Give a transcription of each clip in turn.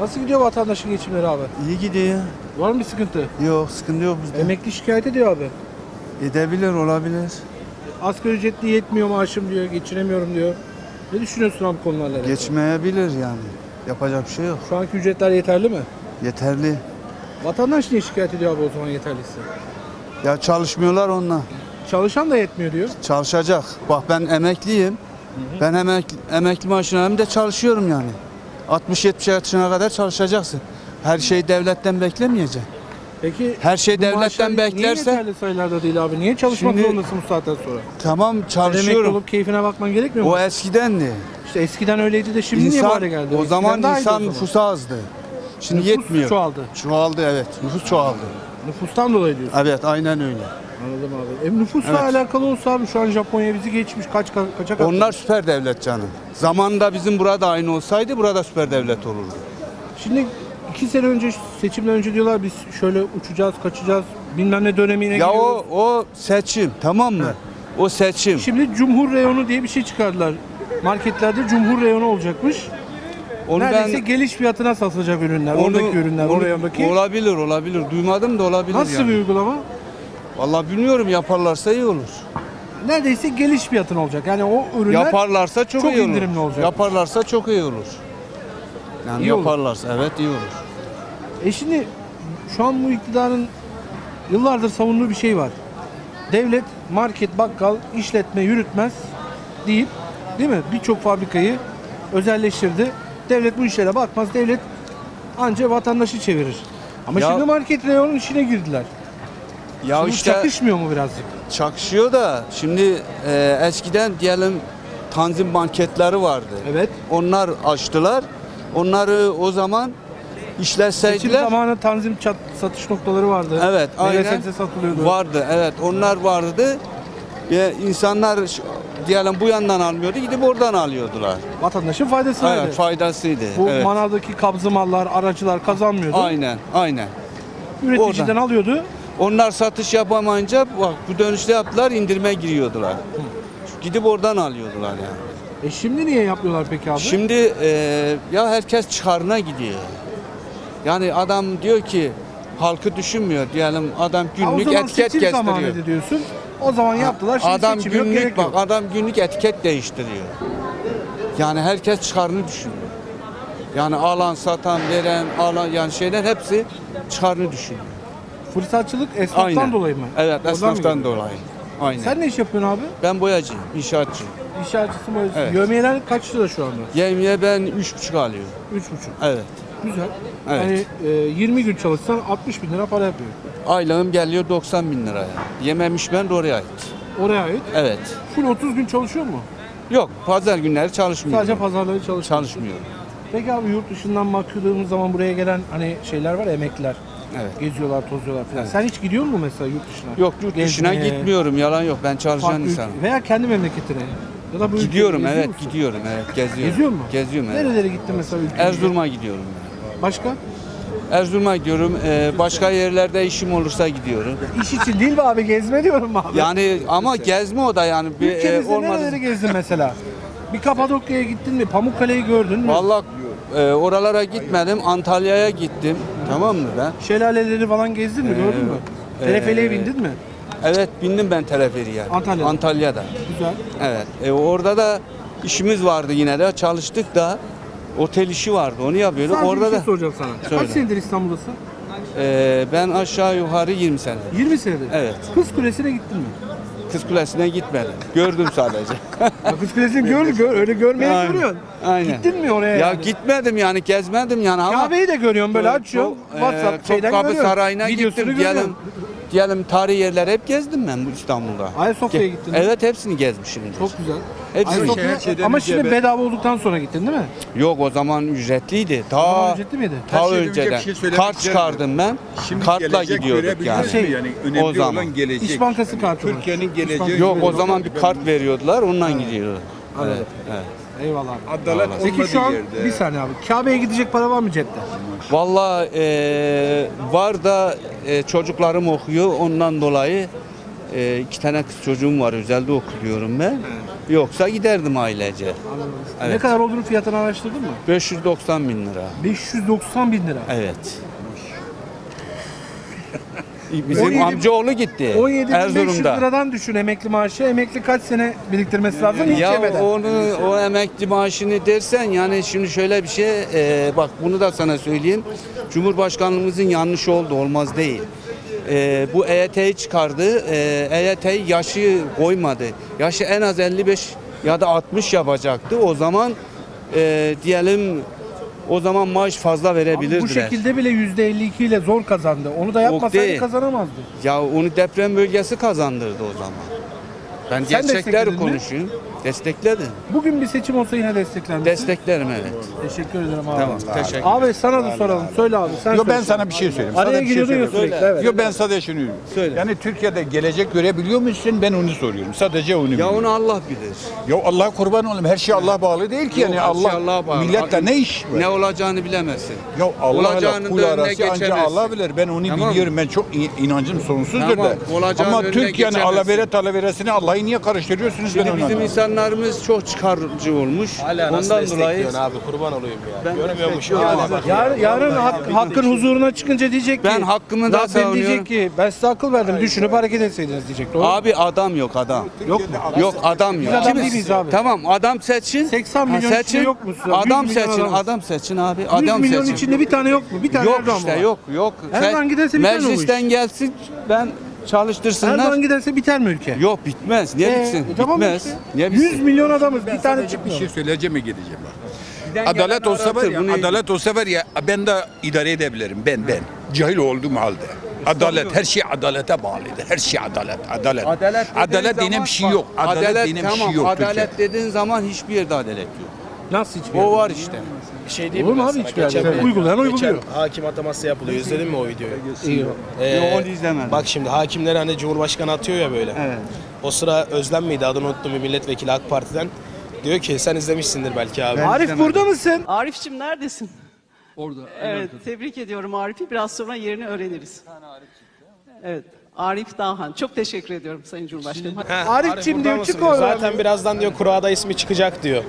Nasıl gidiyor vatandaşın geçimleri abi? İyi gidiyor. Var mı bir sıkıntı? Yok sıkıntı yok bizde. Emekli şikayet ediyor abi. Edebilir olabilir. Asgari ücretli yetmiyor maaşım diyor, geçinemiyorum diyor. Ne düşünüyorsun abi bu konularla alakalı? Geçmeyebilir yani. Yapacak bir şey yok. Şu anki ücretler yeterli mi? Yeterli. Vatandaş niye şikayet ediyor abi o zaman yeterliyse? Ya çalışmıyorlar onunla. Çalışan da yetmiyor diyor. Çalışacak. Bak ben emekliyim. Ben emekli, emekli maaşına hem de çalışıyorum yani. 60-70 yaşına kadar çalışacaksın. Her şeyi devletten beklemeyeceksin. Peki Her şey devletten maaşlar Niye beklerse yeterli sayılarda değil abi? Niye çalışmak Şimdi- zorundasın bu saatten sonra? tamam Emekli çalışıyorum. olup keyfine bakman gerekmiyor mu? O eskidendi. İşte eskiden öyleydi de şimdi niye bu hale geldi? o zaman daha iyiydi insan o zaman. nüfusu azdı. Şimdi Nüfus yetmiyor. çoğaldı. Çoğaldı evet. Nüfus çoğaldı. Nüfustan dolayı diyorsun. Evet aynen öyle. Anladım abi. E, nüfusla Evet. alakalı olsa abi şu an Japonya bizi geçmiş. Kaç ka- kaça katladı? Onlar süper devlet canım. Zamanında bizim burada aynı olsaydı burada süper devlet olurdu. Şimdi iki sene önce seçimden önce diyorlar biz şöyle uçacağız, kaçacağız. Bilmem ne dönemine Ya giriyoruz. o o seçim tamam mı? O seçim. Şimdi Cumhur Reyonu diye bir şey çıkardılar. Marketlerde Cumhur Reyonu olacakmış. Onu Neredeyse ben geliş fiyatına satılacak ürünler. oradaki ürünler, onu- o reyondaki. olabilir olabilir. Duymadım da olabilir Nasıl yani. bir uygulama? Vallahi bilmiyorum yaparlarsa iyi olur. Neredeyse geliş fiyatına olacak. Yani o ürünler yaparlarsa çok, çok iyi olur. indirimli olacak. Yaparlarsa çok iyi olur. Yani İyi olur. yaparlarsa evet iyi olur. E şimdi şu an bu iktidarın yıllardır savunduğu bir şey var. Devlet, market, bakkal, işletme yürütmez deyip değil mi? Birçok fabrikayı özelleştirdi. Devlet bu işlere bakmaz. Devlet anca vatandaşı çevirir. Ama Ya- şimdi market reyonun içine girdiler. Ya Şimdi işte çakışmıyor mu birazcık? çakışıyor da şimdi e, eskiden diyelim tanzim marketleri vardı. Evet. Onlar açtılar. Onları o zaman Seçim işletseydiler zamanı tanzim çat, satış noktaları vardı. Evet, aynen. satılıyordu. vardı. Evet, onlar vardı. Ve insanlar ş- diyelim bu yandan almıyordu, gidip oradan alıyordular. Vatandaşın faydasına. Evet, faydasıydı. Bu evet. manavdaki kabzı mallar, aracılar kazanmıyordu. Aynen, aynen. Üreticiden Oradan. alıyordu. Onlar satış yapamayınca bak bu dönüşte yaptılar, indirime giriyordular. Gidip oradan alıyordular yani. E şimdi niye yapmıyorlar peki abi? Şimdi e, ya herkes çıkarına gidiyor. Yani adam diyor ki halkı düşünmüyor diyelim adam Ha, o günlük zaman etiket seçim kestiriyor. zamanıydı diyorsun. O zaman yaptılar. Şimdi adam seçim yok, günlük gerek bak yok. adam günlük etiket değiştiriyor. Yani herkes çıkarını düşünüyor. Yani alan, satan, veren, alan yani şeyler hepsi çıkarını düşünüyor. Fırsatçılık esnaftan Aynen. dolayı mı? Evet, Oradan mı esnaftan geliyor? dolayı. Aynen. Sen ne iş yapıyorsun abi? Ben boyacıyım, inşaatçı. İnşaatçısı mı? Evet. Yövmiyeler kaç lira şu anda? Yemeğe ben üç buçuk alıyorum. Üç buçuk. Evet. Güzel. Evet. Yani e, 20 gün çalışsan 60 bin lira para yapıyor. Aylığım geliyor 90 bin liraya. Yememiş ben de oraya ait. Oraya ait. Evet. Full 30 gün çalışıyor mu? Yok, pazar günleri çalışmıyor. Sadece pazarları çalışıyor. çalışmıyor. Peki abi yurt dışından bakıldığımız zaman buraya gelen hani şeyler var ya, emekliler. Evet. Geziyorlar, tozuyorlar falan. Evet. Sen hiç gidiyor musun mesela yurt dışına? Yok yurt dışına Gezmeye, gitmiyorum. Yalan yok. Ben çalışan farklı ülke- insanım. Veya kendi memleketine. Ya da bu ülkeye Gidiyorum geziyor evet musun? gidiyorum evet geziyorum. Geziyor mu? Geziyorum evet. Nerelere gittin mesela ülkeye? Erzurum'a gidiyorum. Başka? Erzurum'a gidiyorum. Ee, başka yerlerde işim olursa gidiyorum. İş için değil mi abi? Gezme diyorum abi. Yani ama gezme o da yani bir e, Ülkemizde olmadı. nereleri gezdin mesela? Bir Kapadokya'ya gittin mi? Pamukkale'yi gördün mü? Vallahi e, oralara gitmedim. Antalya'ya gittim. Tamam mı ben? Şelaleleri falan gezdin mi? Gördün mü? e, Teleferiğe bindin mi? Evet bindim ben teleferiye. Antalya'da. Antalya'da. Güzel. Evet. E, orada da işimiz vardı yine de. Çalıştık da otel işi vardı. Onu yapıyorduk. Sadece orada bir şey da soracağım sana. Söyle. Kaç senedir İstanbul'dasın? e, ben aşağı yukarı 20 sene. 20 senedir. Evet. Kız Kulesi'ne gittin mi? Kız Kulesi'ne gitmedim. Gördüm sadece. Ya Kız Kulesi'ni gördün, gör, öyle görmeye görüyorsun. Aynen. Gittin mi oraya? ya yani? gitmedim yani gezmedim yani ama Kabe'yi de görüyorsun böyle açıyorsun. Top- WhatsApp e, şeyden Topkapı görüyorsun. Sarayı'na Videosunu gittim. görüyorsun. Diyelim, tarihi yerler hep gezdim ben bu İstanbul'da. Ayasofya'ya gittin mi? Evet hepsini gezmişimdir. Çok güzel. Hepsini. Ayasofya- şeyden ama şimdi ben- bedava olduktan sonra gittin değil mi? Yok o zaman ücretliydi. O zaman Ta ücretli miydi? ta Her şeyden önce bir önceden. şey söylemek Kart isterim. çıkardım ben. Şimdi Kartla gelecek gidiyorduk görebiliriz yani. mi? Şey, yani önemli o zaman. olan gelecek. İş Bankası kartı mı? Türkiye'nin geleceği. Bankası Yok o zaman bir kart veriyordular ondan gidiyordu. Anladım. Evet, evet. Eyvallah. abi. Adalet Peki olmadığı şu an yerde. bir saniye abi. Kabe'ye gidecek para var mı cepte? Vallahi e, var da e, çocuklarım okuyor ondan dolayı e, iki tane kız çocuğum var. Özelde okuluyorum ben. Yoksa giderdim ailece. Ne Evet. kadar olduğunu fiyatını araştırdın mı? 590 bin lira. 590 bin lira. Evet. Bizim 17 amcaoğlu gitti 17 500 Erzurum'da. liradan düşün emekli maaşı. Emekli kaç sene biriktirmesi lazım? Hiç Ya yemeden. onu o emekli maaşını dersen yani şimdi şöyle bir şey e, bak bunu da sana söyleyeyim. Cumhurbaşkanlığımızın yanlış oldu olmaz değil. E, bu EYT'yi çıkardı. E, EYT'yi yaşı koymadı. Yaşı en az 55 ya da 60 yapacaktı. O zaman e, diyelim o zaman maaş fazla Abi verebilirdiler. bu şekilde bile %52 ile zor kazandı. Onu da yapmasaydı kazanamazdı. Ya onu deprem bölgesi kazandırdı o zaman. Ben Sen gerçekleri destekledin mi? Konuşayım. Destekledim. Bugün bir seçim olsa yine destekler misin? Desteklerim evet. Teşekkür ederim abi. Tamam. Teşekkür Abi sana da soralım. Söyle abi. Sen Yo ben söyle. sana bir şey söyleyeyim. Araya Sana bir şey giriyordun ya söyleyeyim. sürekli. Evet. Yo ben sadece şunu diyorum. Söyle. Yani Türkiye'de gelecek görebiliyor musun? Ben onu soruyorum. Sadece onu Ya biliyorum. onu Allah bilir. Ya Allah kurban olayım. Her şey Allah bağlı değil ki yani her Allah, şey Allah'a bağlı. milletle ne iş var? Ne olacağını bilemezsin. Ya Allah ile Olacağının kul da önüne arası ancak geçemezsin. Allah bilir. Ben onu Tamam. biliyorum. Ben çok in- inancım sonsuzdur Tamam, da. olacağının Ama önüne Türkiye'nin geçemezsin. alavere talaveresini Allah'ı niye karıştırıyorsunuz ben Şimdi bizim anlamadım. İnsanlarımız çok çıkarcı olmuş. Hala nasıl Ondan dolayı abi kurban olayım ya. Ben Görmüyormuşum destekliyorum. hala bak. Yar, yarın hak- hakkın huzuruna çıkınca diyecek ki Ben hakkımı da savunuyorum. diyecek ki ben size akıl verdim düşünüp hareket etseydiniz diyecek. Doğru abi adam yok adam. Yok mu? Yok adam yok. Biz adam Kim- değil miyiz abi? Tamam adam seçin. 80 Ha, milyon içinde yok mu? 100 Adam seçin. Adam seçin abi. 100 Adam milyon seçin. içinde bir tane yok mu? Bir tane Yok işte yok yok. Erdoğan giderse biter mi bu Meclisten gelsin ben çalıştırsınlar. Erdoğan giderse biter mi ülke? Yok bitmez. Niye Ee, bitsin? e tamam bitmez. işte. Niye 100 bitsin? milyon adamız bir tane bir çıkmıyor. şey söyleyeceğim mi gideceğim bak. Adalet olsa var ya, bunu- adalet olsa var ya ben de idare edebilirim. Ben ben. Cahil olduğum halde. Adalet her şey adalete bağlıdır. Her şey adalet. Adalet. Adalet, Adalet, dediğin denen zaman bir şey yok. Adalet, Adalet, denen bir tamam, şey yok. Adalet Türkiye'de. dediğin zaman hiçbir yerde adalet yok. Nasıl hiçbir O var işte. Şey değil Olur mu abi hiçbir yerde? Uygulayan uyguluyor. Hakim ataması yapılıyor. İzledin mi o videoyu? İyi. Ee, Yok, onu izlemedim. Bak şimdi hakimler hani Cumhurbaşkanı atıyor ya böyle. Evet. O sıra Özlem miydi adını unuttum bir milletvekili AK Parti'den. Diyor ki sen izlemişsindir belki abi. Arif burada mısın? Arif'cim neredesin? Orada. Evet, tebrik ediyorum Arif'i. Biraz sonra yerini öğreniriz. Evet, Arif Dağhan. Çok teşekkür ediyorum Sayın Cumhurbaşkanım. Heh, Arif'cim burada diyor, mısın çık oradan Zaten birazdan diyor kurada ismi çıkacak diyor.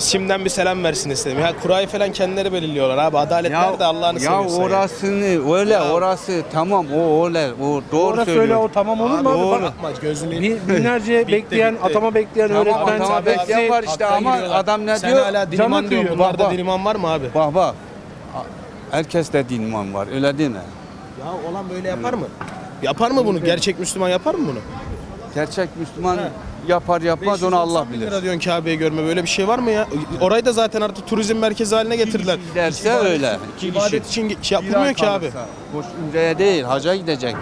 Şimdiden bir selam versin istedim. Ya kurayı falan kendileri belirliyorlar abi. Adalet nerede Allah'ını ya seviyorsan. ya. orasını öyle orası tamam o öyle o doğru Orası söylüyor. öyle o tamam olur mu abi? Doğru. Bak, Bakma gözünü. bin- binlerce bekleyen, bitti. atama bekleyen Tamam, öğretmen, atama bekleyen var işte ama giriyorlar. adam ne Sen diyor? hala Canı diliman diyor. Bunlarda diliman var mı abi? Bak bak. Herkes de din iman var öyle değil mi? Ya olan böyle yapar mı? Yapar mı bunu? Gerçek Müslüman yapar mı bunu? Gerçek Müslüman yapar yapmaz onu Allah 590 bin bilir. lira diyorsun Kabe'yi görme böyle bir şey var mı ya? Orayı da zaten artık turizm merkezi haline getirdiler. Derse öyle. İki İbadet kişi. için şey yapılmıyor ki abi. Boş ümreye değil haca gidecek.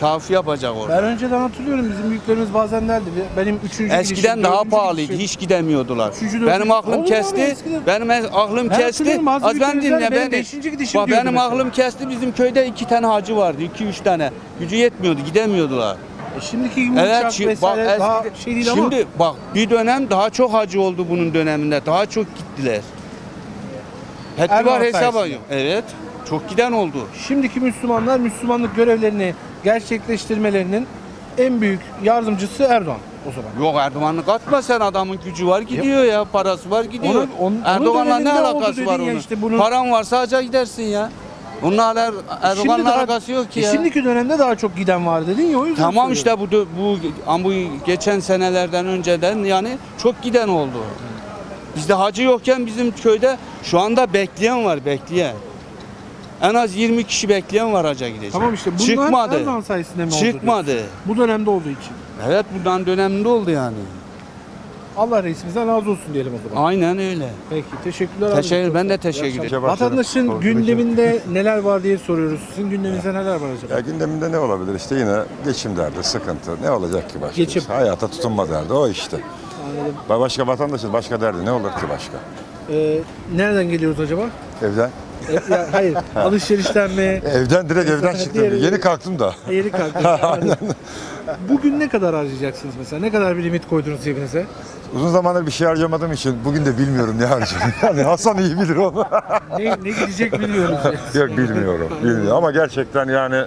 Tavaf yapacak orada. Ben önceden hatırlıyorum bizim büyüklerimiz bazen derdi. Benim üçüncü Eskiden gidişim, daha pahalıydı. gidişim. Hiç gidemiyordular. Üçüncü, dördüncü- benim aklım Olur mu kesti. eskiden? Benim e- aklım Ben kesti. hatırlıyorum, Az ben dinle benim beni. beşinci gidişim Bak diyordu benim mesela. aklım kesti. Bizim köyde iki tane hacı vardı. iki üç tane. Gücü yetmiyordu. Gidemiyordular. E Şimdiki gibi Evet. şi- bak, vesaire daha eskide- şey değil ama. şimdi bak bir dönem daha çok hacı oldu bunun döneminde. Daha çok gittiler. Hep Erdoğan var hesaba yok. Evet. Çok giden oldu. Şimdiki Müslümanlar Müslümanlık görevlerini gerçekleştirmelerinin en büyük yardımcısı Erdoğan o zaman. Yok Erdoğan'ı katma sen adamın gücü var gidiyor ya parası var gidiyor. Onun- onun- Erdoğan'la ne alakası var onun? işte bunun- Paran varsa hacca gidersin ya. Onunla ala- Erdoğan'la daha- alakası yok ki e ya. Şimdiki dönemde daha çok giden var dedin ya o yüzden Tamam söylüyorum. işte bu dö- bu ama bu geçen senelerden önceden yani çok giden oldu. Bizde hacı yokken bizim köyde şu anda bekleyen var bekleyen. En az 20 kişi bekleyen var hacca gidecek. Tamam işte bunlar Çıkmadı. Erdoğan sayesinde mi oldu? Çıkmadı. Bu dönemde olduğu için. Evet bundan döneminde oldu yani. Allah reisimizden razı olsun diyelim o zaman. Aynen öyle. Peki teşekkürler. Teşekkür ben de teşekkür ederim. Vatandaşın gündeminde neler var diye soruyoruz. Sizin gündeminizde neler var acaba? Ya gündeminde ne olabilir işte yine geçim derdi, sıkıntı. Ne olacak ki başka? Geçim. işte? Hayata tutunma derdi o işte. Ba- Başka vatandaşın başka derdi ne olur ki başka? Ee, nereden geliyoruz acaba? Evden. E, ya, hayır. Alışverişten mi? Evden direkt evden Diğeri- çıktım. Yeni kalktım da. Yeri kalktınız. Bugün ne kadar harcayacaksınız mesela? Ne kadar bir limit koydunuz cebinize? Uzun zamandır bir şey harcamadığım için bugün de bilmiyorum ne harcayacağım. Yani Hasan iyi bilir onu. Ne, ne gidecek biliyoruz. Yok bilmiyorum. Bilmiyorum ama gerçekten yani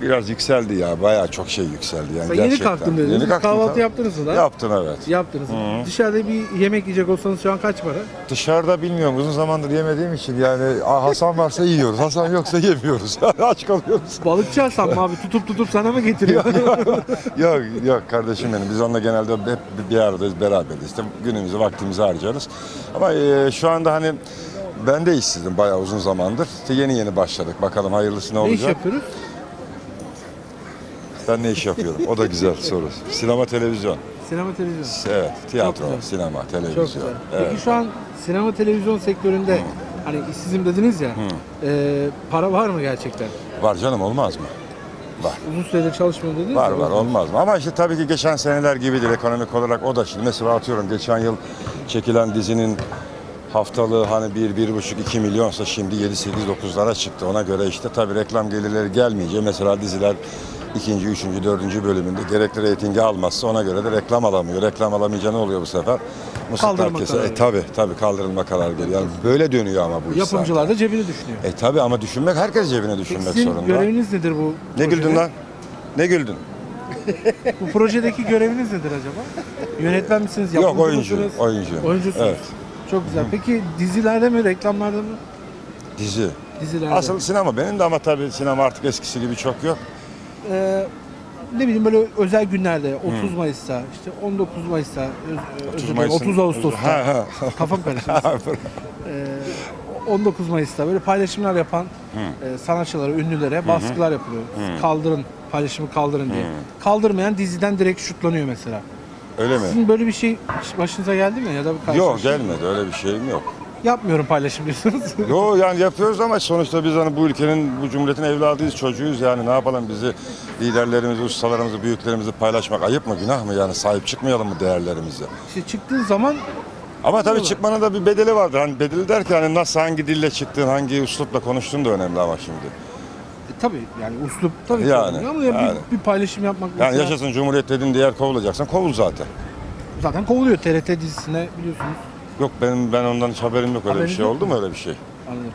Biraz yükseldi ya. Bayağı çok şey yükseldi yani Sen yeni gerçekten. kalktım dediniz. Yeni kalktım Kahvaltı tabii. yaptınız mı daha? Yaptım evet. Yaptınız. Dışarıda bir yemek yiyecek olsanız şu an kaç para? Dışarıda bilmiyorum uzun zamandır yemediğim için yani "Aa, Hasan varsa yiyoruz. Hasan yoksa yemiyoruz. Aç kalıyoruz. Balıkçı Hasan mı abi tutup tutup sana mı getiriyor? yok yok kardeşim benim. Biz onunla genelde hep bir aradayız, beraberiz. İşte günümüzü, vaktimizi harcarız. Ama e, şu anda hani ben de işsizim bayağı uzun zamandır. İşte yeni yeni başladık. Bakalım hayırlısı ne ne iş olacak. yapıyoruz? Ben ne iş yapıyorum? O da güzel soru. Sinema, televizyon. Sinema televizyon. Evet, tiyatro, güzel. sinema, Çok televizyon. güzel. Evet. Peki şu an sinema televizyon sektöründe hani işsizim dediniz ya. e, para var mı gerçekten? Var canım olmaz mı? Var. Uzun süredir çalışmıyorum dediniz Var ya. var olmaz mı? Ama işte tabii ki geçen seneler gibidir ekonomik olarak o da şimdi mesela atıyorum geçen yıl çekilen dizinin haftalığı hani 1 bir, 1,5 2 milyonsa şimdi 7 8 9'lara çıktı. Ona göre işte tabii reklam gelirleri gelmeyince mesela diziler ikinci, üçüncü, dördüncü bölümünde gerekli reytingi almazsa ona göre de reklam alamıyor. Reklam alamayınca ne oluyor bu sefer? Kesiyor. kararı. E tabii tabii kaldırılma kararı geliyor. Yani böyle dönüyor ama bu iş Yapımcılar da cebini düşünüyor. E tabii ama düşünmek herkes cebine düşünmek sizin zorunda. göreviniz nedir bu Ne projede? güldün lan? Ne güldün? Bu projedeki göreviniz nedir acaba? Yönetmen misiniz? Yok yapımcı oyuncu, mısınız? oyuncu. Oyuncusunuz. Evet. Çok güzel. Peki dizilerde mi, reklamlarda mı? Dizi. Dizilerde. Asıl sinema benim de ama tabii sinema artık eskisi gibi çok yok. Ee, ne bileyim böyle özel günlerde 30 Mayıs'ta, işte 19 Mayıs'ta, öz, özür dilerim, Mayıs'ın- 30 Ağustos'ta. Ha, ha. Kafam karıştı. Ee, 19 Mayıs'ta böyle paylaşımlar yapan e, sanatçılara, ünlülere baskılar yapılıyor. Kaldırın, paylaşımı kaldırın diye. Kaldırmayan diziden direkt şutlanıyor mesela. Öyle mi? Sizin böyle bir şey başınıza geldi mi ya da bir Yok karşılaştınız mı? gelmedi öyle bir şeyim yok. Yapmıyorum paylaşım diyorsunuz. Yo yani yapıyoruz ama sonuçta biz hani bu ülkenin, bu cumhuriyetin evladıyız, çocuğuyuz yani ne yapalım bizi liderlerimizi, ustalarımızı, büyüklerimizi paylaşmak ayıp mı, günah mı yani sahip çıkmayalım mı değerlerimize? işte çıktığı zaman Ama tabii çıkmanın da bir bedeli vardır. Hani bedeli derken hani nasıl, hangi dille çıktığın, hangi üslupla konuştuğun da önemli ama şimdi. e, tabii yani uslup tabii ki Yani, önemli ama ya yani. bir, bir paylaşım yapmak Yani mesela yaşasın cumhuriyet dediğin diğer kovulacaksan kovul zaten. zaten kovuluyor TRT dizisine biliyorsunuz. Yok benim ben ondan hiç haberim yok öyle bir Haberiniz şey yok oldu mu öyle bir şey? Anladım.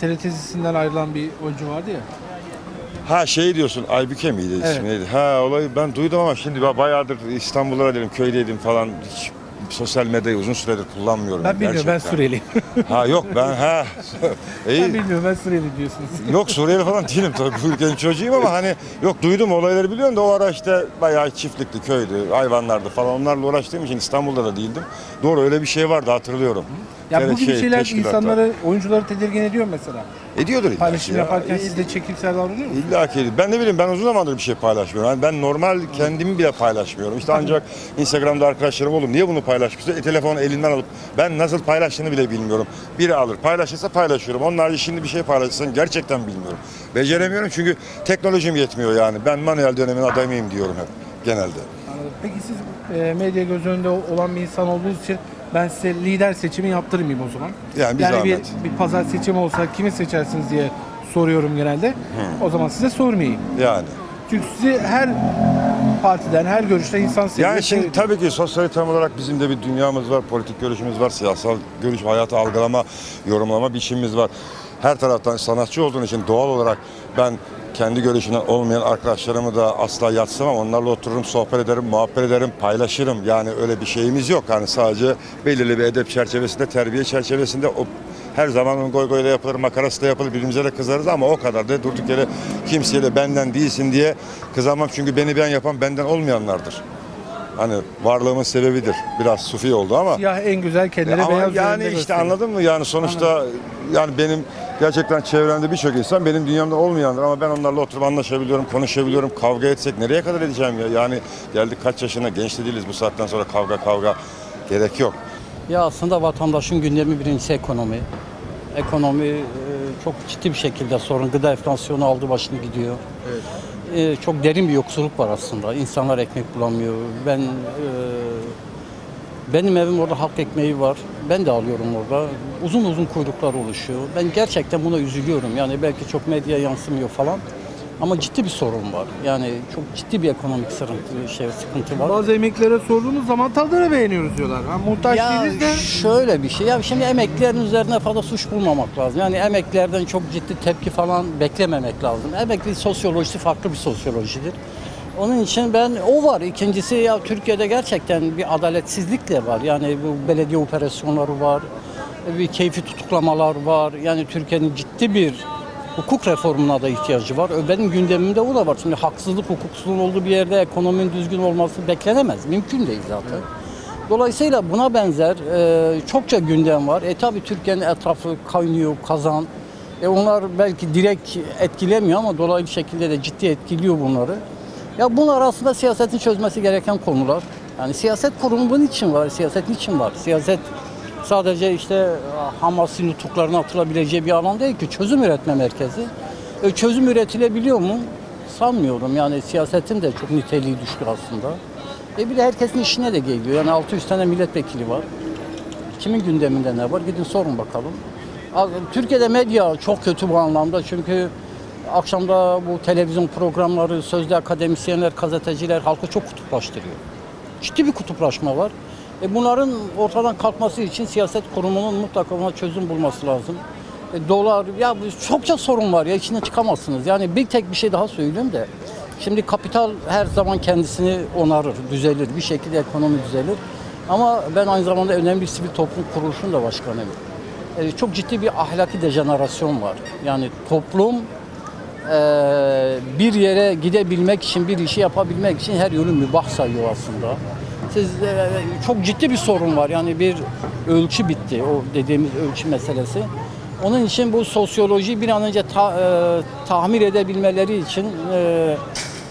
TRT dizisinden ayrılan bir oyuncu vardı ya. Ha şey diyorsun Aybüke miydi Evet. ismi neydi? Ha olayı ben duydum ama şimdi ba- bayağıdır İstanbul'da dedim köydeydim falan hiç sosyal medyayı uzun süredir kullanmıyorum. Ben bilmiyorum ben. Suriyeliyim. Ha yok ben ha. ben İyi. bilmiyorum ben Suriyeli diyorsunuz. Yok Suriyeli falan değilim tabii bu ülkenin çocuğuyum ama hani yok duydum olayları biliyorum da o ara işte bayağı çiftlikti, köydü, hayvanlardı falan onlarla uğraştığım için İstanbul'da da değildim. Doğru öyle bir şey vardı hatırlıyorum. Ya Evet, bu gibi şey, şeyler insanları, oyuncuları tedirgin ediyor mesela. Ediyordur illa Paylaşım ya. yaparken İyi- siz de çekimsel davranıyor musunuz? İlla ki. Ben ne bileyim ben uzun zamandır bir şey paylaşmıyorum. Yani ben normal kendimi bile paylaşmıyorum. İşte ancak Instagram'da arkadaşlarım oğlum niye bunu paylaşmışsın? E, telefonu elinden alıp ben nasıl paylaştığını bile bilmiyorum. Biri alır paylaşırsa paylaşıyorum. Onlar şimdi bir şey paylaşırsan gerçekten bilmiyorum. Beceremiyorum çünkü teknolojim yetmiyor yani. Ben manuel dönemin adamıyım diyorum hep genelde. Peki siz e, medya göz önünde olan bir insan olduğunuz için ben size lider seçimi yaptırmayayım o zaman. Yani bir yani bir, zahmet. bir pazar seçimi olsa kimi seçersiniz diye soruyorum genelde. O zaman size sormayayım. Yani. Çünkü sizi her partiden, her görüşte insan seviyor. Yani şimdi tabii ki sosyalitem olarak bizim de bir dünyamız var, politik görüşümüz var, siyasal görüş, hayatı algılama, yorumlama biçimimiz var. Her taraftan sanatçı olduğun için doğal olarak ben kendi görüşünden olmayan arkadaşlarımı da asla yatsımam. Onlarla otururum, sohbet ederim, muhabbet ederim, paylaşırım. Yani öyle bir şeyimiz yok. Yani sadece belirli bir edep çerçevesinde, terbiye çerçevesinde o her zaman goy goy da yapılır, makarası da yapılır, birbirimize de kızarız ama o kadar da durduk yere kimseye de benden değilsin diye kızamam. Çünkü beni ben yapan benden olmayanlardır. Hani varlığımın sebebidir. Biraz sufi oldu ama. Siyah en güzel kendine Ama beyaz yani işte gösteriyor. anladın mı? Yani sonuçta yani benim gerçekten çevremde birçok insan benim dünyamda olmayandır ama ben onlarla oturup anlaşabiliyorum, konuşabiliyorum. Kavga etsek nereye kadar edeceğim ya? Yani geldik kaç yaşına genç de değiliz bu saatten sonra kavga kavga gerek yok. Ya aslında vatandaşın gündemi birincisi ekonomi. Ekonomi e, çok ciddi bir şekilde sorun. Gıda enflasyonu aldı başını gidiyor. E, çok derin bir yoksulluk var aslında. İnsanlar ekmek bulamıyor. Ben e, benim evim orada halk ekmeği var. Ben de alıyorum orada. Uzun uzun kuyruklar oluşuyor. Ben gerçekten buna üzülüyorum. Yani belki çok medya yansımıyor falan. Ama ciddi bir sorun var. Yani çok ciddi bir ekonomik sıkıntı, şey, sıkıntı var. Bazı emeklilere sorduğunuz zaman tadını beğeniyoruz diyorlar. Ha, muhtaç Ya değiliz de şöyle bir şey. Ya şimdi emeklilerin üzerine fazla suç bulmamak lazım. Yani emeklilerden çok ciddi tepki falan beklememek lazım. Emekli sosyolojisi farklı bir sosyolojidir. Onun için ben o var. İkincisi ya Türkiye'de gerçekten bir adaletsizlik de var. Yani bu belediye operasyonları var. Bir keyfi tutuklamalar var. Yani Türkiye'nin ciddi bir hukuk reformuna da ihtiyacı var. Benim gündemimde o da var. Şimdi haksızlık, hukuksuzluğun olduğu bir yerde ekonominin düzgün olması beklenemez. Mümkün değil zaten. Dolayısıyla buna benzer e, çokça gündem var. E tabi Türkiye'nin etrafı kaynıyor, kazan. E onlar belki direkt etkilemiyor ama dolaylı şekilde de ciddi etkiliyor bunları. Ya bunlar aslında siyasetin çözmesi gereken konular. Yani siyaset kurumu bunun için var, siyaset niçin var? Siyaset sadece işte Hamas'ın nutuklarına atılabileceği bir alan değil ki çözüm üretme merkezi. E, çözüm üretilebiliyor mu? Sanmıyorum. Yani siyasetin de çok niteliği düştü aslında. E bir de herkesin işine de geliyor. Yani 600 tane milletvekili var. Kimin gündeminde ne var? Gidin sorun bakalım. Türkiye'de medya çok kötü bu anlamda çünkü akşamda bu televizyon programları, sözde akademisyenler, gazeteciler halkı çok kutuplaştırıyor. Ciddi bir kutuplaşma var. E bunların ortadan kalkması için siyaset kurumunun mutlaka buna çözüm bulması lazım. E dolar, ya çokça sorun var ya içinden çıkamazsınız. Yani bir tek bir şey daha söyleyeyim de. Şimdi kapital her zaman kendisini onarır, düzelir. Bir şekilde ekonomi düzelir. Ama ben aynı zamanda önemli bir sivil toplum kuruluşunun da başkanıyım. E, çok ciddi bir ahlaki dejenerasyon var. Yani toplum e, bir yere gidebilmek için, bir işi yapabilmek için her yolu mübah sayıyor aslında. Siz e, çok ciddi bir sorun var. Yani bir ölçü bitti. O dediğimiz ölçü meselesi. Onun için bu sosyolojiyi bir an önce ta- e, tahmir edebilmeleri için e,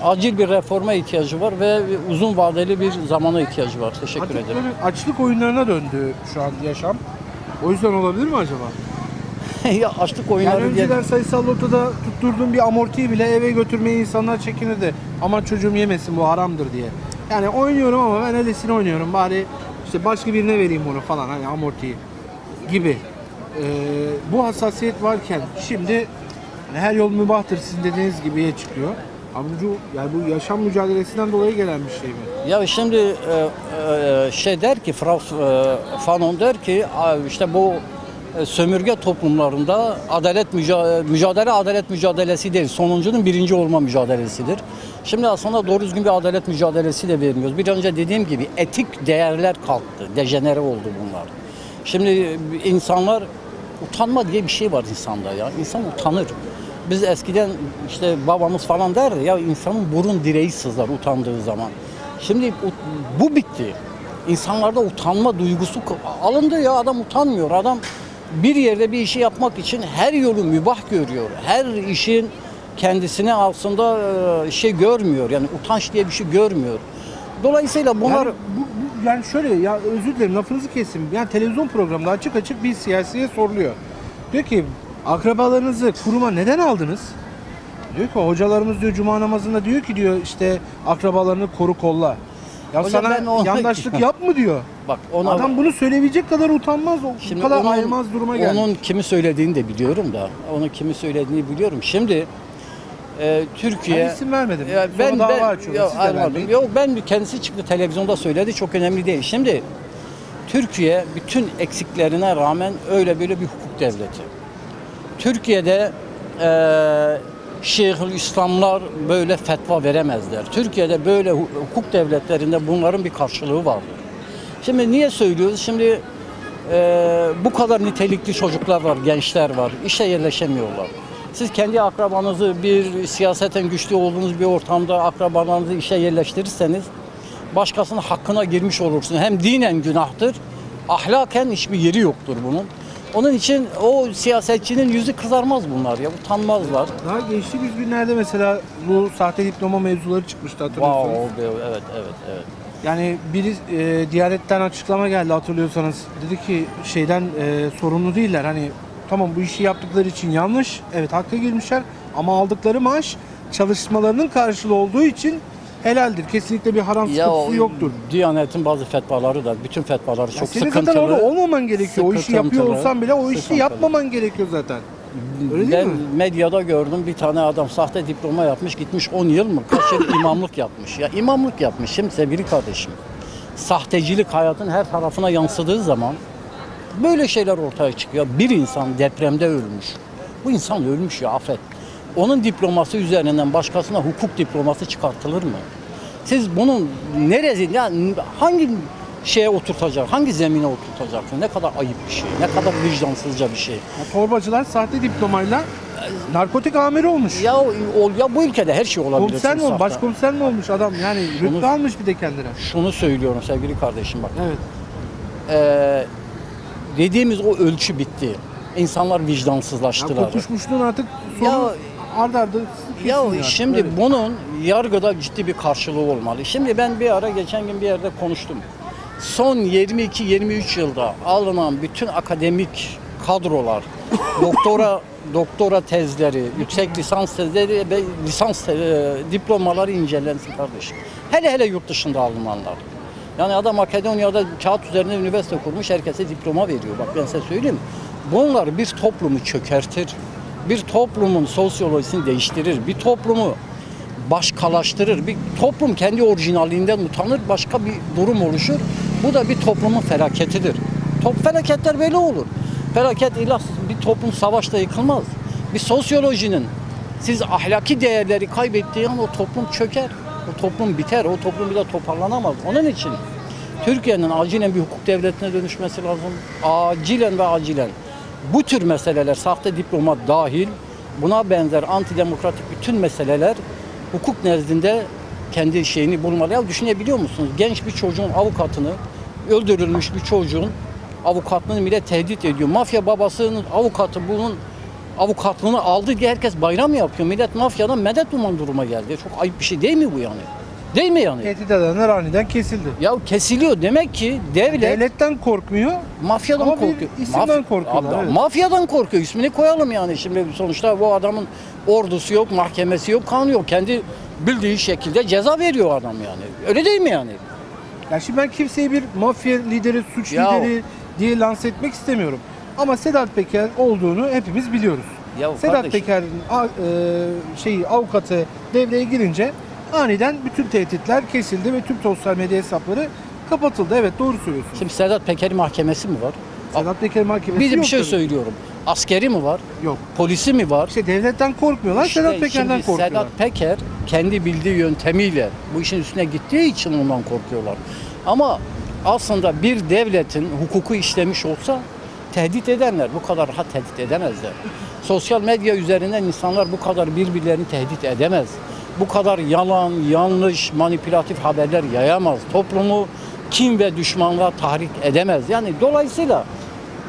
acil bir reforma ihtiyacı var ve uzun vadeli bir zamana ihtiyacı var. Teşekkür artık ederim. böyle açlık oyunlarına döndü şu an yaşam. O yüzden olabilir mi acaba? Ya açlık Yani oyunları diye- önceden sayısal lotoda tutturduğum bir amortiyi bile eve götürmeyi insanlar çekinirdi. Aman çocuğum yemesin bu haramdır diye. Yani oynuyorum ama ben öylesine oynuyorum. Bari işte başka birine vereyim bunu falan hani amortiyi gibi. Ee, bu hassasiyet varken şimdi hani her yol mübahtır sizin dediğiniz gibiye çıkıyor. Ama bu, yani bu yaşam mücadelesinden dolayı gelen bir şey mi? Ya şimdi e, e, şey der ki Frans e, Fanon der ki "Aa, işte bu sömürge toplumlarında adalet müca- mücadele adalet mücadelesi değil sonuncunun birinci olma mücadelesidir. Şimdi aslında doğru düzgün bir adalet mücadelesi de vermiyoruz. Bir önce dediğim gibi etik değerler kalktı. Dejenere oldu bunlar. Şimdi insanlar utanma diye bir şey var insanda ya. İnsan utanır. Biz eskiden işte babamız falan derdi ya insanın burun direği sızlar utandığı zaman. Şimdi bu bitti. İnsanlarda utanma duygusu alındı ya adam utanmıyor. Adam bir yerde bir işi yapmak için her yolu mübah görüyor. Her işin kendisine aslında e, şey görmüyor. Yani utanç diye bir şey görmüyor. Dolayısıyla bunlar Yani, bu, bu- yani şöyle ya özür dilerim lafınızı kesim. Yani televizyon programında açık açık bir siyasiye soruluyor. Diyor ki akrabalarınızı kuruma neden aldınız? Diyor ki hocalarımız diyor cuma namazında diyor ki diyor işte akrabalarını koru kolla. Ya Hocam ben sana ona- yandaşlık yap mı diyor. bak ona Adam bunu söyleyebilecek kadar utanmaz, o Şimdi kadar onun- aymaz duruma geldi. Onun kimi söylediğini de biliyorum da. Onun kimi söylediğini biliyorum. Şimdi e, Türkiye Ben isim vermedim. Ya Sonra ben dava ben açıyorlar, ya, siz de anladım. vermeyin. Yok ben kendisi çıktı televizyonda söyledi çok önemli değil. Şimdi Türkiye bütün eksiklerine rağmen öyle böyle bir hukuk devleti. Türkiye'de e, Şeyhül İslamlar böyle fetva veremezler. Türkiye'de böyle hu- hukuk devletlerinde bunların bir karşılığı vardır. Şimdi niye söylüyoruz? Şimdi e, bu kadar nitelikli çocuklar var, gençler var. İşe yerleşemiyorlar. Siz kendi akrabanızı bir siyaseten güçlü olduğunuz bir ortamda akrabalarınızı işe yerleştirirseniz başkasının hakkına girmiş olursunuz. Hem dinen günahtır, ahlaken hiçbir yeri yoktur bunun. Onun için o siyasetçinin yüzü kızarmaz bunlar ya, utanmazlar. Daha geçtiğimiz günlerde mesela bu sahte diploma mevzuları çıkmıştı hatırlıyorsanız. Wow, evet, evet, evet. Yani biri e, Diyanet'ten açıklama geldi hatırlıyorsanız. Dedi ki şeyden e, sorumlu değiller. Hani tamam bu işi yaptıkları için yanlış. Evet hakka girmişler ama aldıkları maaş çalışmalarının karşılığı olduğu için helaldir. Kesinlikle bir haram Ya o sıkıntısı yoktur. Diyanet'in bazı fetvaları da, bütün fetvaları çok senin sıkıntılı. zaten orada olmaman gerekiyor. O işi yapıyor sıkıntılı, olsan bile o işi sıkıntılı. yapmaman gerekiyor zaten. Öyle değil ben mi? medyada gördüm bir tane adam sahte diploma yapmış gitmiş 10 yıl mı kaç yıl imamlık yapmış. Ya imamlık yapmış şimdi sevgili kardeşim. Sahtecilik hayatın her tarafına yansıdığı zaman böyle şeyler ortaya çıkıyor. Bir insan depremde ölmüş. Bu insan ölmüş ya affet. Onun diploması üzerinden başkasına hukuk diploması çıkartılır mı? Siz bunun neresi, ya hangi şeye oturtacak, hangi zemine oturtacaksın? Ne kadar ayıp bir şey, ne kadar vicdansızca bir şey. Ya torbacılar sahte diplomayla narkotik amiri olmuş. Ya, o, ya bu ülkede her şey olabilir. Komiser mi olmuş? Başkomiser mi olmuş adam? Yani rütbe almış bir de kendine. Şunu söylüyorum sevgili kardeşim bak. Evet. Ee, dediğimiz o ölçü bitti. İnsanlar Ya vicdansızlaştılar. kokuşmuşluğun artık sonu Ya- ardı ardı Ya şimdi Evet. bunun yargıda ciddi bir karşılığı olmalı. Şimdi ben bir ara geçen gün bir yerde konuştum. Son 22-23 yılda alınan bütün akademik kadrolar, doktora doktora tezleri, yüksek lisans tezleri ve lisans e, diplomaları incelensin kardeşim. Hele hele yurt dışında alınanlar. Yani adam Makedonya'da kağıt üzerine üniversite kurmuş, herkese diploma veriyor. Bak ben size söyleyeyim. Bunlar bir toplumu çökertir. Bir toplumun sosyolojisini değiştirir. Bir toplumu başkalaştırır. Bir toplum kendi orijinalinden utanır, başka bir durum oluşur. Bu da bir toplumun felaketidir. Top felaketler böyle olur. Felaket ilah bir toplum savaşta yıkılmaz. Bir sosyolojinin siz ahlaki değerleri kaybettiği an o toplum çöker. O toplum biter. O toplum bir de toparlanamaz. Onun için Türkiye'nin acilen bir hukuk devletine dönüşmesi lazım. Acilen ve acilen. Bu tür meseleler, sahte diploma dahil, buna benzer antidemokratik bütün meseleler hukuk nezdinde kendi şeyini bulmalı. Ya düşünebiliyor musunuz? Genç bir çocuğun avukatını, öldürülmüş bir çocuğun avukatlığını bile tehdit ediyor. Mafya babasının avukatı bunun avukatlığını aldı diye herkes bayram yapıyor. Millet mafyadan medet uman duruma geldi. Çok ayıp bir şey değil mi bu yani? Değil mi yani? Tehdit edenler aniden kesildi. Ya kesiliyor demek ki devlet Devletten korkmuyor. mafyadan Ama bir korkuyor. isimden korkuyorlar, Abi, evet. Mafyadan korkuyor. İsmini koyalım yani. Şimdi sonuçta bu adamın ordusu yok, mahkemesi yok, kanun yok. Kendi bildiği şekilde ceza veriyor adam yani. Öyle değil mi yani? Ya şimdi ben kimseyi bir mafya lideri, suç Ya- lideri diye lanse etmek istemiyorum. Ama Sedat Peker olduğunu hepimiz biliyoruz. Ya Sedat Peker'in e, şeyi avukatı devreye girince aniden bütün tehditler kesildi ve tüm sosyal medya hesapları kapatıldı. Evet doğru söylüyorsun. Şimdi Sedat Peker'in mahkemesi mi var? Sedat Peker mahkemesi Bir de bir yok şey tabii. söylüyorum. Askeri mi var? Yok. Polisi mi var? İşte devletten korkmuyorlar, İşte Sedat Peker'den şimdi korkuyorlar. Sedat Peker kendi bildiği yöntemiyle bu işin üstüne gittiği için ondan korkuyorlar. Ama aslında bir devletin hukuku işlemiş olsa tehdit ederler. Bu kadar rahat tehdit edemezler. Sosyal medya üzerinden insanlar bu kadar birbirlerini tehdit edemez. Bu kadar yalan, yanlış, manipülatif haberler yayamaz. Toplumu kim ve düşmanlığa tahrik edemez. Yani dolayısıyla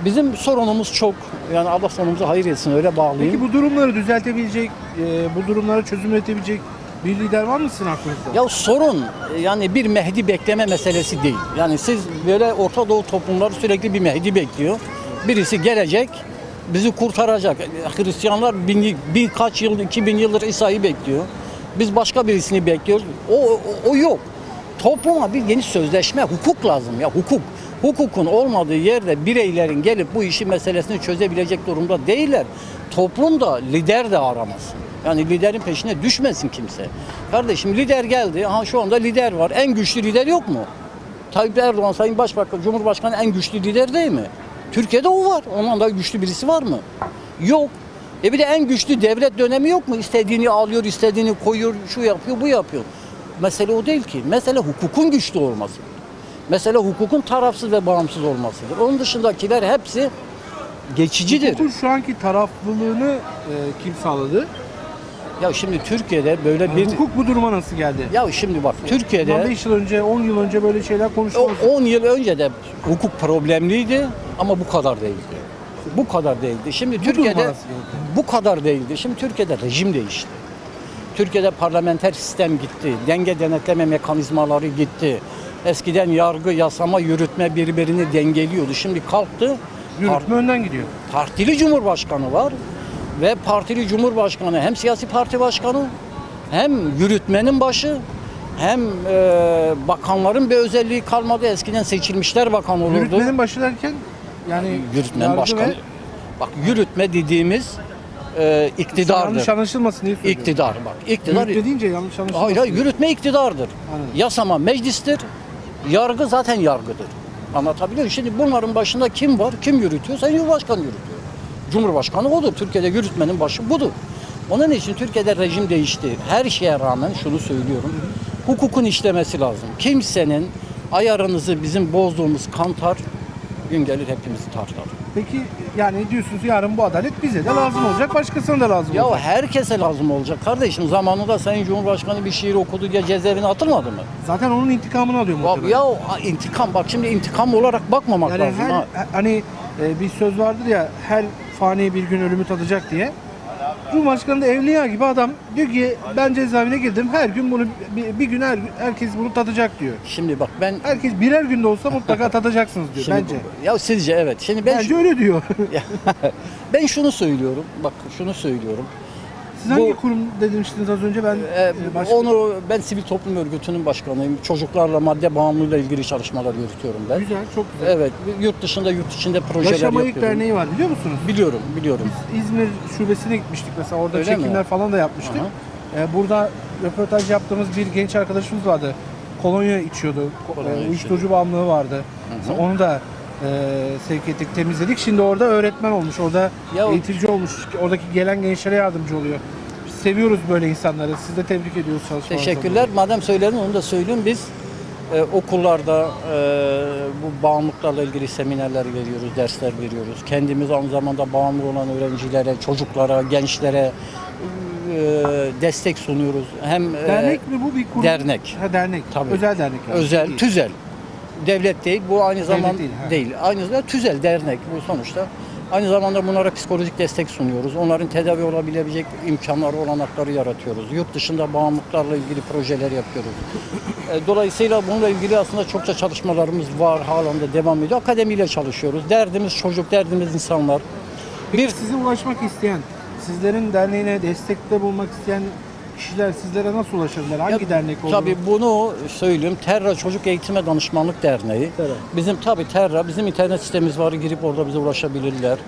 bizim sorunumuz çok. Yani Allah sonumuzu hayır etsin öyle bağlayayım. Peki bu durumları düzeltebilecek, e, bu durumlara çözüm üretebilecek bir lider var mı sizin aklınızda? Ya sorun e, yani bir Mehdi bekleme meselesi değil. Yani siz böyle Orta Doğu toplumları sürekli bir Mehdi bekliyor. Birisi gelecek, bizi kurtaracak. Hristiyanlar bin, birkaç yıl, iki bin yıldır İsa'yı bekliyor. Biz başka birisini bekliyoruz. O, o, o yok. Topluma bir yeni sözleşme, hukuk lazım ya hukuk. Hukukun olmadığı yerde bireylerin gelip bu işi meselesini çözebilecek durumda değiller. Toplum da lider de aramasın. Yani liderin peşine düşmesin kimse. Kardeşim lider geldi. Aha şu anda lider var. En güçlü lider yok mu? Tayyip Erdoğan Sayın Başbakan, Cumhurbaşkanı en güçlü lider değil mi? Türkiye'de o var. Ondan daha güçlü birisi var mı? Yok. E bir de en güçlü devlet dönemi yok mu? İstediğini alıyor, istediğini koyuyor, şu yapıyor, bu yapıyor. Mesele o değil ki. Mesele hukukun güçlü olması. Mesele hukukun tarafsız ve bağımsız olmasıdır. Onun dışındakiler hepsi geçicidir. Hukukun şu anki taraflılığını e, kim sağladı? Ya şimdi Türkiye'de böyle bir... Hukuk bu duruma nasıl geldi? Ya şimdi bak Türkiye'de... Bundan 5 yıl önce, 10 yıl önce böyle şeyler O konuşulmaz. 10 yıl önce de hukuk problemliydi ama bu kadar değildi. Bu kadar değildi. Şimdi duruma Türkiye'de bu kadar değildi. Şimdi Türkiye'de rejim değişti. Türkiye'de parlamenter sistem gitti. Denge denetleme mekanizmaları gitti. Eskiden yargı, yasama, yürütme birbirini dengeliyordu. Şimdi kalktı. Yürütme önden gidiyor. Partili cumhurbaşkanı var ve partili cumhurbaşkanı hem siyasi parti başkanı hem yürütmenin başı hem e, bakanların bir özelliği kalmadı. Eskiden seçilmişler bakan olurdu. Yürütmenin başı derken yani yürütmenin yargı başkanı. ve- Bak yürütme dediğimiz e, iktidardır. Yanlış anlaşılmasın diye söylüyorum. İktidar bak. İktidar. Yürütme deyince yanlış anlaşılmasın. Hayır, hayır yürütme iktidardır. Anladım. Yasama meclistir. Yargı zaten yargıdır. Anlatabiliyor muyum? Şimdi bunların başında kim var? Kim yürütüyor? Sayın Cumhurbaşkanı yürütüyor. Cumhurbaşkanı odur. Türkiye'de yürütmenin başı budur. Onun için Türkiye'de rejim değişti. Her şeye rağmen şunu söylüyorum. Hukukun işlemesi lazım. Kimsenin ayarınızı bizim bozduğumuz kantar gün gelir hepimizi tartar. Peki yani diyorsunuz yarın bu adalet bize de lazım olacak, başkasına da lazım Ya olacak. herkese lazım olacak kardeşim. Zamanında Sayın Cumhurbaşkanı bir şiir okudu diye cezaevine atılmadı mı? Zaten onun intikamını alıyor Ya, muhtemelen. ya intikam bak şimdi intikam olarak bakmamak yani lazım. her, ha. hani e, bir söz vardır ya her fani bir gün ölümü tadacak diye. Cumhurbaşkanı da evliya gibi adam diyor ki ben cezaevine girdim her gün bunu bir, bir gün her, herkes bunu tadacak diyor. Şimdi bak ben Herkes birer günde olsa mutlaka tadacaksınız diyor şimdi, bence. ya sizce evet. Şimdi ben Bence öyle diyor. ben şunu söylüyorum. Bak şunu söylüyorum. Siz hangi Bu- kurum demiştiniz az önce ben Ee, e, başka- onu ben sivil toplum örgütünün başkanıyım. Çocuklarla madde bağımlılığıyla ilgili çalışmalar yürütüyorum ben. Güzel, çok güzel. Evet, yurt dışında yurt içinde projeler Yaşam yapıyorum. Derneği var biliyor musunuz? Biliyorum, biliyorum. İzmir şubesine gitmiştik mesela orada Öyle mi? çekimler falan da yapmıştık. Ee, burada röportaj yaptığımız bir genç arkadaşımız vardı. Kolonya içiyordu. Ko- Kolonya e, içiyordu. uyuşturucu bağımlılığı vardı. Mesela onu da e, sevk ettik, temizledik. Şimdi orada öğretmen olmuş, orada Ya- eğitici olmuş. Oradaki gelen gençlere yardımcı oluyor. Biz seviyoruz böyle insanları. Siz de tebrik ediyoruz çalışmalarınızdan. Teşekkürler. Madem söyledin onu da söyleyeyim. Biz e, okullarda e, bu bağımlılıklarla ilgili seminerler veriyoruz, dersler veriyoruz. Kendimiz aynı zamanda bağımlı olan öğrencilere, çocuklara, gençlere e, destek sunuyoruz. Hem e, Dernek mi bu bir kurum? dernek. Ha dernek. Tabii. Özel dernek. yani. özel, Değil. tüzel. Devlet değil, bu aynı zamanda değil, değil. Aynı zamanda tüzel dernek bu sonuçta. Aynı zamanda bunlara psikolojik destek sunuyoruz. Onların tedavi olabilecek imkanları, olanakları yaratıyoruz. Yurt dışında bağımlılıklarla ilgili projeler yapıyoruz. E, Dolayısıyla bununla ilgili aslında çokça çalışmalarımız var, halen de devam ediyor. Akademiyle çalışıyoruz. Derdimiz çocuk, derdimiz insanlar. Bir Bir size ulaşmak isteyen, sizlerin derneğine destekte bulmak isteyen kişiler sizlere nasıl ulaşabilirler? Hangi Ya, dernek olduğunu? Tabii bunu söyleyeyim. Terra Çocuk Eğitime Danışmanlık Derneği. Terra. Bizim tabii Terra, bizim internet sitemiz var. Girip orada bize ulaşabilirler.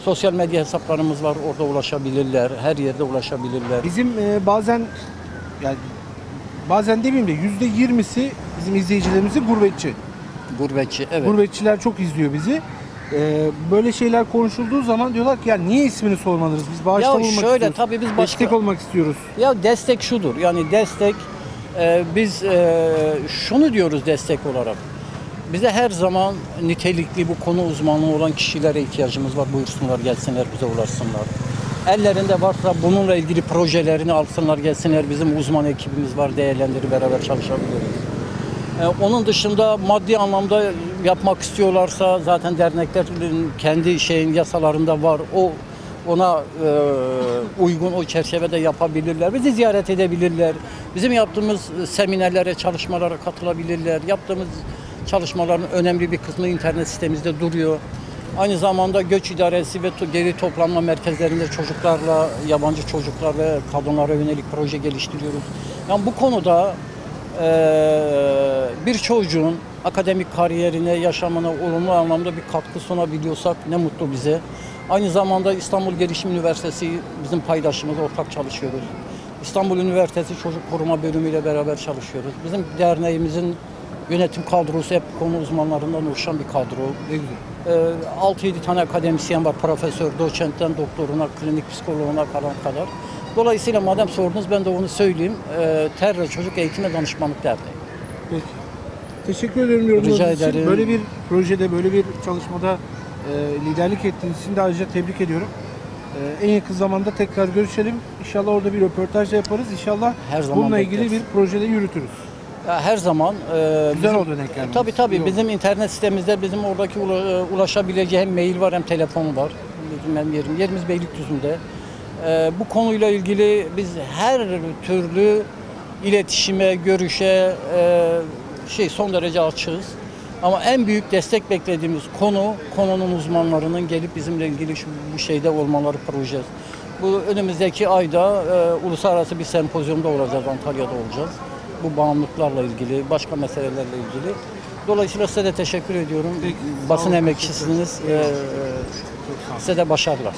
Sosyal medya hesaplarımız var. Orada ulaşabilirler. Her yerde ulaşabilirler. Bizim e, bazen yani bazen demeyeyim de yüzde yirmisi bizim izleyicilerimizin gurbetçi. Gurbetçi, evet. Gurbetçiler çok izliyor bizi. E, böyle şeyler konuşulduğu zaman diyorlar ki ya niye ismini sormadınız? Biz bağışta Ya şöyle, istiyoruz. tabii biz başka- Destek olmak istiyoruz. Ya destek şudur. Yani destek e, biz e, şunu diyoruz destek olarak. Bize her zaman nitelikli bu konu uzmanlığı olan kişilere ihtiyacımız var. Buyursunlar gelsinler bize ulaşsınlar. Ellerinde varsa bununla ilgili projelerini alsınlar gelsinler. Bizim uzman ekibimiz var değerlendirip beraber çalışabiliriz. E, onun dışında maddi anlamda yapmak istiyorlarsa zaten derneklerin kendi şeyin yasalarında var. O ona e, uygun o çerçevede yapabilirler. Bizi ziyaret edebilirler. Bizim yaptığımız seminerlere, çalışmalara katılabilirler. Yaptığımız çalışmaların önemli bir kısmı internet sitemizde duruyor. Aynı zamanda göç idaresi ve geri toplanma merkezlerinde çocuklarla, yabancı çocuklar ve kadınlara yönelik proje geliştiriyoruz. Yani bu konuda bir çocuğun akademik kariyerine, yaşamına olumlu anlamda bir katkı sunabiliyorsak ne mutlu bize. Aynı zamanda İstanbul Gelişim Üniversitesi bizim paydaşımız, ortak çalışıyoruz. İstanbul Üniversitesi Çocuk Koruma Bölümü ile beraber çalışıyoruz. Bizim derneğimizin yönetim kadrosu hep konu uzmanlarından oluşan bir kadro. Ne güzel. Ee, 6-7 tane akademisyen var. Profesör, doçentten doktoruna, klinik psikoloğuna kalan kadar. Dolayısıyla madem sordunuz ben de onu söyleyeyim. Ee, Terra Çocuk Eğitime Danışmanlık Derneği. Peki. Teşekkür ederim yorumlarınız Rica için. ederim. Böyle bir projede, böyle bir çalışmada e, liderlik ettiğiniz için de ayrıca tebrik ediyorum. E, en yakın zamanda tekrar görüşelim. İnşallah orada bir röportaj da yaparız. İnşallah Her zaman bununla ilgili bekleriz. bir projede yürütür. Ya her zaman e, Güzel oldu denk gelmeniz. Tabii tabii oldu. bizim internet sitemizde bizim oradaki ula- ulaşabileceği hem mail var hem telefon var. Bizim hem yerim, yerimiz Beylikdüzü'nde. E, bu konuyla ilgili biz her türlü iletişime, görüşe e, şey son derece açığız. Ama en büyük destek beklediğimiz konu konunun uzmanlarının gelip bizimle ilgili şu bu şeyde olmaları proje. Bu önümüzdeki ayda e, uluslararası bir sempozyumda olacağız, Antalya'da olacağız. Bu bağımlılıklarla ilgili, başka meselelerle ilgili. Dolayısıyla size de teşekkür ediyorum. Peki, Basın emekçisiniz. teşekkür ederim. E, size de başarılar.